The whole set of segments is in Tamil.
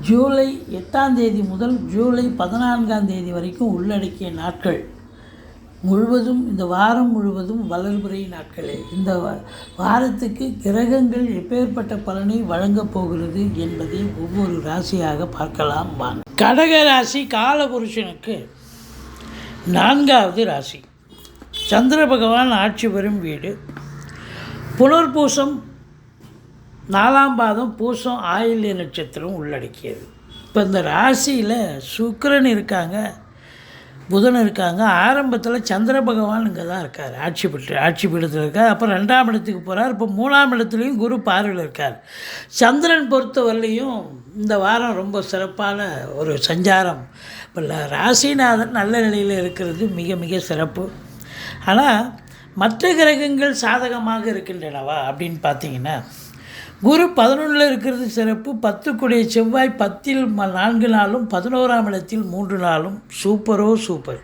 ஜூலை எட்டாம் தேதி முதல் ஜூலை பதினான்காம் தேதி வரைக்கும் உள்ளடக்கிய நாட்கள் முழுவதும் இந்த வாரம் முழுவதும் வளர்புரை நாட்களே. இந்த வாரத்துக்கு கிரகங்கள் எப்பேற்பட்ட பலனை வழங்கப் போகிறது என்பதை ஒவ்வொரு ராசியாக பார்க்கலாம். வாங்க. கடக ராசி காலபுருஷனுக்கு நான்காவது ராசி. சந்திர பகவான் ஆட்சி பெறும் வீடு. புனர்பூசம் நாலாம் பாதம் பூசம் ஆயில்ய நட்சத்திரம் உள்ளடக்கியது. இப்போ இந்த ராசியில் சுக்கரன் இருக்காங்க புதன் இருக்காங்க. ஆரம்பத்தில் சந்திர பகவான் இங்கே தான் இருக்கார். ஆட்சி பெற்று ஆட்சி பீடத்தில் இருக்கார். அப்புறம் ரெண்டாம் இடத்துக்கு போகிறார் இப்போ மூணாம் இடத்துலையும் குரு பார்வையில் இருக்கார். சந்திரன் பொறுத்தவரையிலையும் இந்த வாரம் ரொம்ப சிறப்பான ஒரு சஞ்சாரம். இப்போ ராசிநாதன் நல்ல நிலையில் இருக்கிறது மிக மிக சிறப்பு. ஆனால் மற்ற கிரகங்கள் சாதகமாக இருக்கின்றனவா அப்படின்னு பார்த்தீங்கன்னா குரு பதினொன்றில் இருக்கிறது சிறப்பு பத்துக்குடைய செவ்வாய் பத்தில் ம- நான்கு நாளும் பதினோராம் இடத்தில் மூன்று நாளும். சூப்பரோ சூப்பர்.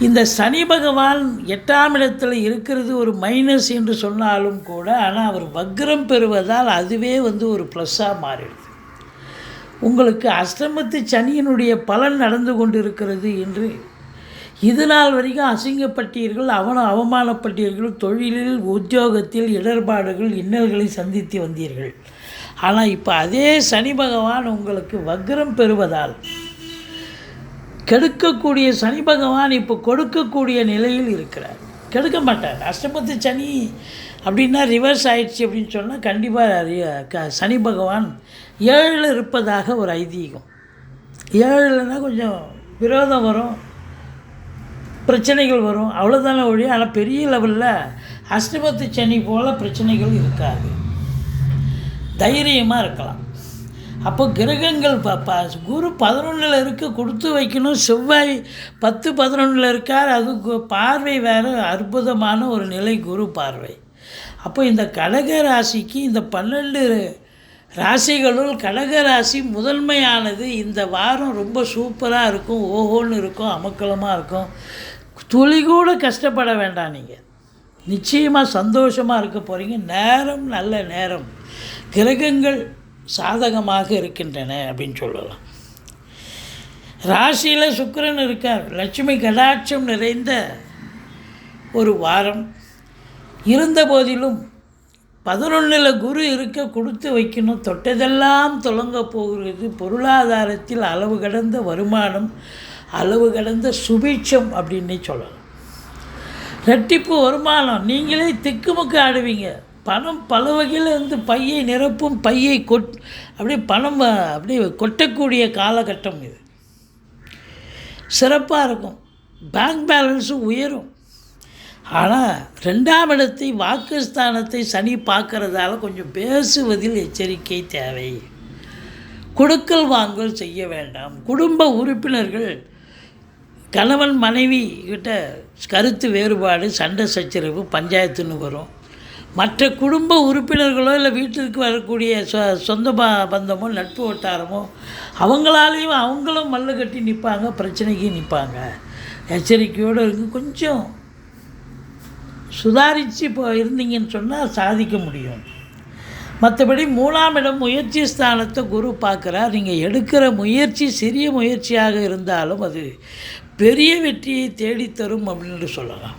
இந்த சனி பகவான் எட்டாம் இடத்தில் இருக்கிறது ஒரு மைனஸ் என்று சொன்னாலும் கூட ஆனால் அவர் வக்ரம் பெறுவதால் அதுவே வந்து ஒரு ப்ளஸ்ஸாக மாறிடுது. உங்களுக்கு அஷ்டமத்து சனியினுடைய பலன் நடந்து கொண்டிருக்கிறது என்று இது நாள் வரைக்கும் அசிங்கப்பட்டீர்கள் அவன அவமானப்பட்டீர்கள் தொழிலில் உத்தியோகத்தில் இடர்பாடுகள் இன்னல்களை சந்தித்து வந்தீர்கள். ஆனால் இப்போ அதே சனி பகவான் உங்களுக்கு வக்ரம் பெறுவதால் கெடுக்கக்கூடிய சனி பகவான் இப்போ கொடுக்கக்கூடிய நிலையில் இருக்கிறார். கெடுக்க மாட்டார். அஷ்டமத்து சனி அப்படின்னா ரிவர்ஸ் ஆயிடுச்சு அப்படின்னு சொன்னால் கண்டிப்பாக சனி பகவான் ஏழில் இருப்பதாக ஒரு ஐதீகம். ஏழுலன்னா கொஞ்சம் விரோதம் வரும். பிரச்சனைகள் வரும். அவ்வளோதானே ஒழிய ஆனால் பெரிய லெவலில் அஷ்டபத்து சனி போல் பிரச்சனைகள் இருக்காது. தைரியமாக இருக்கலாம். அப்போ கிரகங்கள் ப ப குரு பதினொன்றில் இருக்க கொடுத்து வைக்கணும். செவ்வாய் பத்து பதினொன்றில் இருக்கார். அது கு- பார்வை வேறு அற்புதமான ஒரு நிலை குரு பார்வை. அப்போ இந்த கடக ராசிக்கு இந்த பன்னெண்டு ராசிகளுள் கடக ராசி முதன்மையானது இந்த வாரம் ரொம்ப சூப்பராக இருக்கும் ஓஹோன்னு இருக்கும் அமக்கலமாக இருக்கும். துளி கூட கஷ்டப்பட வேண்டாம் நீங்கள் நிச்சயமாக சந்தோஷமாக இருக்க போகிறீங்க நேரம் நல்ல நேரம். கிரகங்கள் சாதகமாக இருக்கின்றன அப்படின்னு சொல்லலாம். ராசியில் சுக்கரன் இருக்கார். லட்சுமி கடாட்சம் நிறைந்த ஒரு வாரம். இருந்த போதிலும் பதினொன்றில் குரு இருக்க கொடுத்து வைக்கணும். தொட்டதெல்லாம் தொடங்க போகிறது. பொருளாதாரத்தில் அளவு கடந்த வருமானம் அளவு கடந்த சுபீட்சம் அப்படின்னே சொல்லலாம். ரெட்டிப்பு வருமானம். நீங்களே திக்குமுக்கு ஆடுவீங்க. பணம் பல வகையில் வந்து பையை நிரப்பும் பையை கொட் அப்படியே பணம் அப்படியே கொட்டக்கூடிய காலகட்டம் இது. சிறப்பாக இருக்கும். பேங்க் பேலன்ஸும் உயரும். ஆனால் ரெண்டாம் இடத்தை வாக்குஸ்தானத்தை சனி பார்க்கறதால கொஞ்சம் பேசுவதில் எச்சரிக்கை தேவை. கொடுக்கல் வாங்கல் செய்ய வேண்டாம். குடும்ப உறுப்பினர்கள் கணவன் மனைவி கிட்ட கருத்து வேறுபாடு சண்டை சச்சரவு பஞ்சாயத்துன்னு வரும். மற்ற குடும்ப உறுப்பினர்களோ இல்லை வீட்டிற்கு வரக்கூடிய சொ சொந்த ப பந்தமோ நட்பு வட்டாரமோ அவங்களாலேயும் அவங்களும் மல்லு கட்டி நிற்பாங்க பிரச்சனைக்கு நிற்பாங்க எச்சரிக்கையோடு இருக்கு கொஞ்சம் சுதாரித்து இப்போ இருந்தீங்கன்னு சொன்னால் சாதிக்க முடியும். மற்றபடி மூணாம் இடம் முயற்சி ஸ்தானத்தை குரு பார்க்குறார். நீங்கள் எடுக்கிற முயற்சி சிறிய முயற்சியாக இருந்தாலும் அது பெரிய வெற்றியை தேடித்தரும் அப்படின்னு சொல்லலாம்.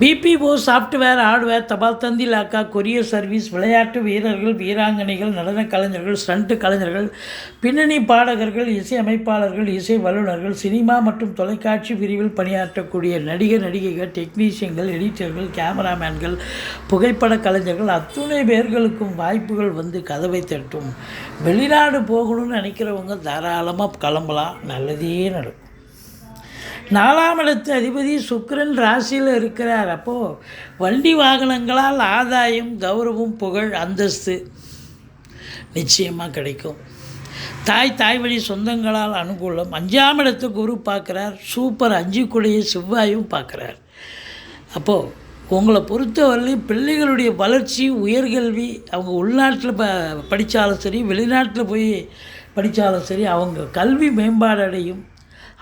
பிபிஓ சாஃப்ட்வேர் ஹார்ட்வேர் தபால் தந்தி லாக்கா கொரியர் சர்வீஸ் விளையாட்டு வீரர்கள் வீராங்கனைகள் நடன கலைஞர்கள் ஸ்டண்ட் கலைஞர்கள் பின்னணி பாடகர்கள் இசை அமைப்பாளர்கள் இசை வல்லுநர்கள் சினிமா மற்றும் தொலைக்காட்சி பிரிவில் பணியாற்றக்கூடிய நடிகர் நடிகைகள் டெக்னீஷியன்கள் எடிட்டர்கள் கேமராமேன்கள் புகைப்பட கலைஞர்கள் அத்துணை பேர்களுக்கும் வாய்ப்புகள் வந்து கதவை தட்டும். வெளிநாடு போகணும்னு நினைக்கிறவங்க தாராளமாக கிளம்பலாம். நல்லதே நடக்கும். நாலாம் இடத்து அதிபதி சுக்கரன் ராசியில் இருக்கிறார். அப்போது வண்டி வாகனங்களால் ஆதாயம் கௌரவம் புகழ் அந்தஸ்து நிச்சயமாக கிடைக்கும். தாய் தாய் வழி சொந்தங்களால் அனுகூலம். அஞ்சாம் இடத்து குரு பார்க்குறார். சூப்பர். அஞ்சு கொடிய செவ்வாயும் பார்க்குறார். அப்போது உங்களை பொறுத்தவரையிலும் பிள்ளைகளுடைய வளர்ச்சி உயர்கல்வி அவங்க உள்நாட்டில் ப படித்தாலும் சரி வெளிநாட்டில் போய் படித்தாலும் சரி அவங்க கல்வி மேம்பாடு அடையும்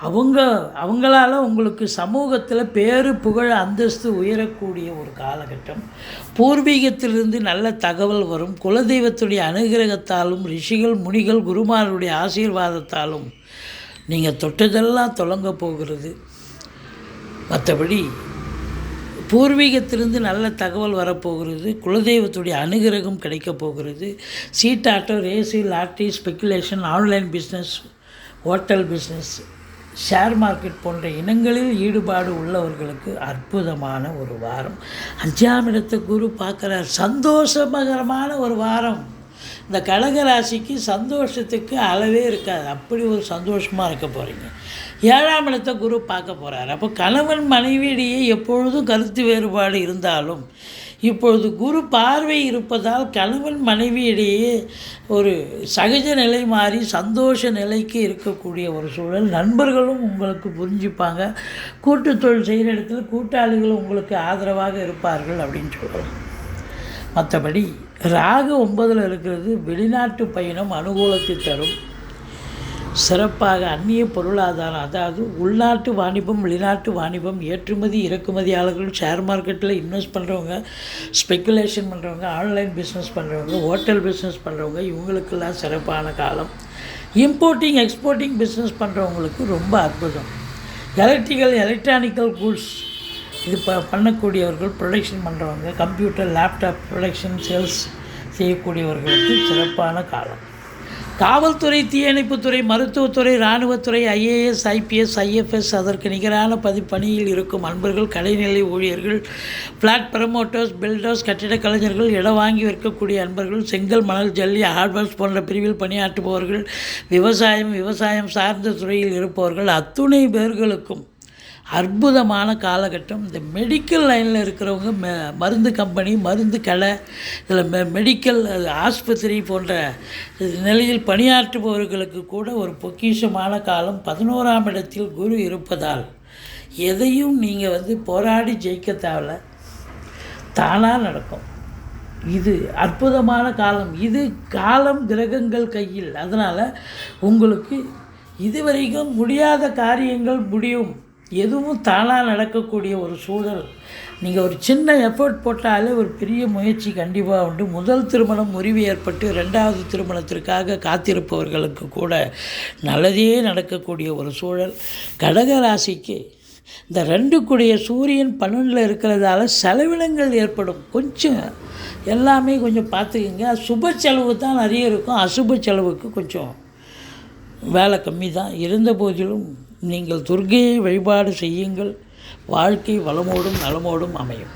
அவங்க அவங்களால உங்களுக்கு சமூகத்தில் பேரு புகழ் அந்தஸ்து உயரக்கூடிய ஒரு காலகட்டம். பூர்வீகத்திலிருந்து நல்ல தகவல் வரும். குலதெய்வத்துடைய அனுகிரகத்தாலும் ரிஷிகள் முனிகள் குருமாருடைய ஆசீர்வாதத்தாலும் நீங்கள் தொட்டதெல்லாம் தொடங்க போகிறது. மற்றபடி பூர்வீகத்திலிருந்து நல்ல தகவல் வரப்போகிறது. குலதெய்வத்துடைய அனுகிரகம் கிடைக்கப் போகிறது. சீட்டாட்டோ ரேசி lottery speculation online business hotel business share market போன்ற இனங்களில் ஈடுபாடு உள்ளவர்களுக்கு அற்புதமான ஒரு வாரம். அஞ்சாம் இடத்தை குரு பார்க்குறார் சந்தோஷமகரமான ஒரு வாரம். இந்த கழக ராசிக்கு சந்தோஷத்துக்கு அளவே இருக்காது. அப்படி ஒரு சந்தோஷமாக இருக்க போகிறீங்க ஏழாம் இடத்தை குரு பார்க்க போகிறார் அப்போ கணவன் மனைவியிடையே எப்பொழுதும் கருத்து வேறுபாடு இருந்தாலும் இப்பொழுது குரு பார்வை இருப்பதால் கணவன் மனைவியிடையே ஒரு சகஜ நிலை மாறி சந்தோஷ நிலைக்கு இருக்கக்கூடிய ஒரு சூழல். நண்பர்களும் உங்களுக்கு புரிஞ்சுப்பாங்க. கூட்டு தொழில் செய்கிற இடத்துல கூட்டாளிகளும் உங்களுக்கு ஆதரவாக இருப்பார்கள் அப்படின்னு சொல்லலாம். மற்றபடி ராகு ஒன்பதில் இருக்கிறது வெளிநாட்டு பயணம் அனுகூலத்தை தரும். சிறப்பாக அந்நிய பொருளாதாரம் அதாவது உள்நாட்டு வாணிபம் வெளிநாட்டு வாணிபம் ஏற்றுமதி இறக்குமதியாளர்கள் ஷேர் மார்க்கெட்டில் இன்வெஸ்ட் பண்ணுறவங்க ஸ்பெக்குலேஷன் பண்ணுறவங்க ஆன்லைன் பிஸ்னஸ் பண்ணுறவங்க ஹோட்டல் பிஸ்னஸ் பண்ணுறவங்க இவங்களுக்கெல்லாம் சிறப்பான காலம். இம்போர்ட்டிங் எக்ஸ்போர்ட்டிங் பிஸ்னஸ் பண்ணுறவங்களுக்கு ரொம்ப அற்புதம். எலக்ட்ரிக்கல் எலக்ட்ரானிக்கல் கூட்ஸ் இது ப பண்ணக்கூடியவர்கள் ப்ரொடக்ஷன் பண்ணுறவங்க கம்ப்யூட்டர் லேப்டாப் ப்ரொடக்ஷன் சேல்ஸ் செய்யக்கூடியவர்களுக்கு சிறப்பான காலம். காவல்துறை தீயணைப்புத்துறை மருத்துவத்துறை இராணுவத்துறை ஐஏஎஸ் ஐபிஎஸ் ஐஎஃப்எஸ் அதற்கு நிகரான பதி பணியில் இருக்கும் அன்பர்கள் கலைநிலை ஊழியர்கள் ஃப்ளாட் ப்ரமோட்டர்ஸ் பில்டர்ஸ் கட்டிடக் கலைஞர்கள் இடம் வாங்கி விற்கக்கூடிய அன்பர்கள் செங்கல் மணல் ஜல்லி ஹார்ட்வேர்ஸ் போன்ற பிரிவில் பணியாற்றுபவர்கள் விவசாயம் விவசாயம் சார்ந்த துறையில் இருப்பவர்கள் அத்துணை பேர்களுக்கும் அற்புதமான காலகட்டம். இந்த மெடிக்கல் லைனில் இருக்கிறவங்க மெ மருந்து கம்பெனி மருந்து கடை இதில் மெ மெடிக்கல் ஆஸ்பத்திரி போன்ற நிலையில் பணியாற்றுபவர்களுக்கு கூட ஒரு பொக்கிஷமான காலம். பதினோராம் இடத்தில் குரு இருப்பதால் எதையும் நீங்கள் வந்து போராடி ஜெயிக்க தேவையில்ல. தானாக நடக்கும். இது அற்புதமான காலம். இது காலம் கிரகங்கள் கையில். அதனால் உங்களுக்கு இதுவரைக்கும் முடியாத காரியங்கள் முடியும். எதுவும் தானாக நடக்கக்கூடிய ஒரு சூழல். நீங்கள் ஒரு சின்ன எஃபர்ட் போட்டாலே ஒரு பெரிய முயற்சி கண்டிப்பாக உண்டு. முதல் திருமணம் முறிவு ஏற்பட்டு ரெண்டாவது திருமணத்திற்காக காத்திருப்பவர்களுக்கு கூட நல்லதே நடக்கக்கூடிய ஒரு சூழல். கடக ராசிக்கு இந்த ரெண்டு கூடிய சூரியன் பன்னெண்டில் இருக்கிறதால செலவினங்கள் ஏற்படும். கொஞ்சம் எல்லாமே கொஞ்சம் பார்த்துக்கிங்க. சுப செலவு தான் நிறைய இருக்கும். அசுப செலவுக்கு கொஞ்சம் வேலை கம்மி தான் இருந்த போதிலும் நீங்கள் துர்கையை வழிபாடு செய்யுங்கள். வாழ்க்கை வளமோடும் நலமோடும் அமையும்.